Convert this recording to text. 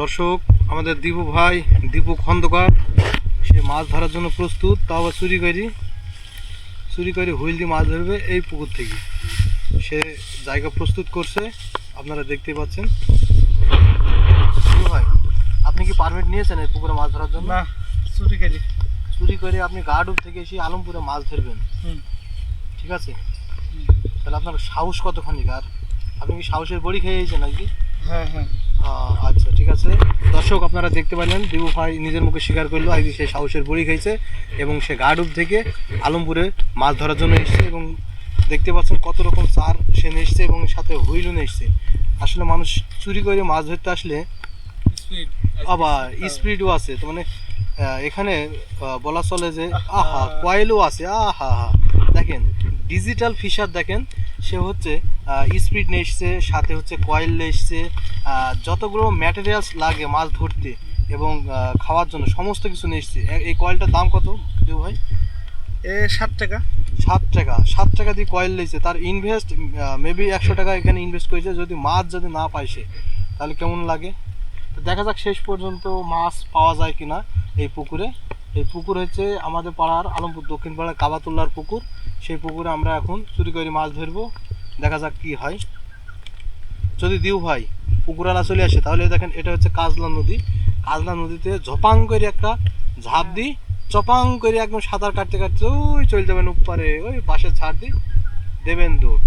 দর্শক আমাদের দীপু ভাই দীপু খন্দকার সে মাছ ধরার জন্য প্রস্তুত তাও আবার চুরি করি। চুরি করে হুইল দিয়ে মাছ ধরবে এই পুকুর থেকে। সে জায়গা প্রস্তুত করছে আপনারা দেখতে পাচ্ছেন। ভাই আপনি কি পারমিট নিয়েছেন এই পুকুরে মাছ ধরার জন্য? না চুরি করি। চুরি করে আপনি গাডুব থেকে এসে আলমপুরে মাছ ধরবেন। ঠিক আছে? তাহলে আপনার সাহস কতখানি আর আপনি কি সাহসের বড়ি খেয়ে গেছেন নাকি? হ্যাঁ হ্যাঁ। আচ্ছা ঠিক আছে। দর্শক আপনারা দেখতে পারলেন দিবু ভাই নিজের মুখে স্বীকার করল আজকে সে সাহসের বড়ি খাইছে এবং সে গাডুব থেকে আলমপুরে মাছ ধরার জন্য এসেছে এবং দেখতে পাচ্ছেন কত রকম চার সে এসছে এবং সাথে হুইলও নিয়ে এসছে। আসলে মানুষ চুরি করে মাছ ধরতে আসলে আবার স্পিডও আছে তো মানে এখানে বলা চলে যে আহা কয়েলও আছে আহা হা দেখেন ডিজিটাল ফিশার দেখেন সে হচ্ছে স্পিড নিয়ে এসছে সাথে হচ্ছে কয়েল নিয়ে এসছে যতগুলো ম্যাটেরিয়ালস লাগে মাছ ধরতে এবং খাওয়ার জন্য সমস্ত কিছু নিয়ে এসছে। এই কয়েলটার দাম কত দেবু ভাই? এ ষাট টাকা। সাত টাকা। সাত টাকা দিয়ে কয়েল নিয়েছে তার ইনভেস্ট মেবি একশো টাকা এখানে ইনভেস্ট করেছে। যদি মাছ যদি না পায় সে তাহলে কেমন লাগে? তো দেখা যাক শেষ পর্যন্ত মাছ পাওয়া যায় কিনা এই পুকুরে। এই পুকুর হচ্ছে আমাদের পাড়ার আলমপুর দক্ষিণ পাড়ার কাবাতুল্লার পুকুর। সেই পুকুরে আমরা এখন চুরি করে মাছ ধরবো। দেখা যাক কি হয়। যদি দিউ ভাই পুকুরালা চলে আসে, তাহলে দেখেন এটা হচ্ছে কাজলা নদী। কাজলা নদীতে ঝপাং করে একটা ঝাঁপ দিই চপাং করে একদম সাঁতার কাটতে কাটতে ওই চলে যাবেন উপরে ওই পাশে ছাড় দিই দেবেন দৌড়।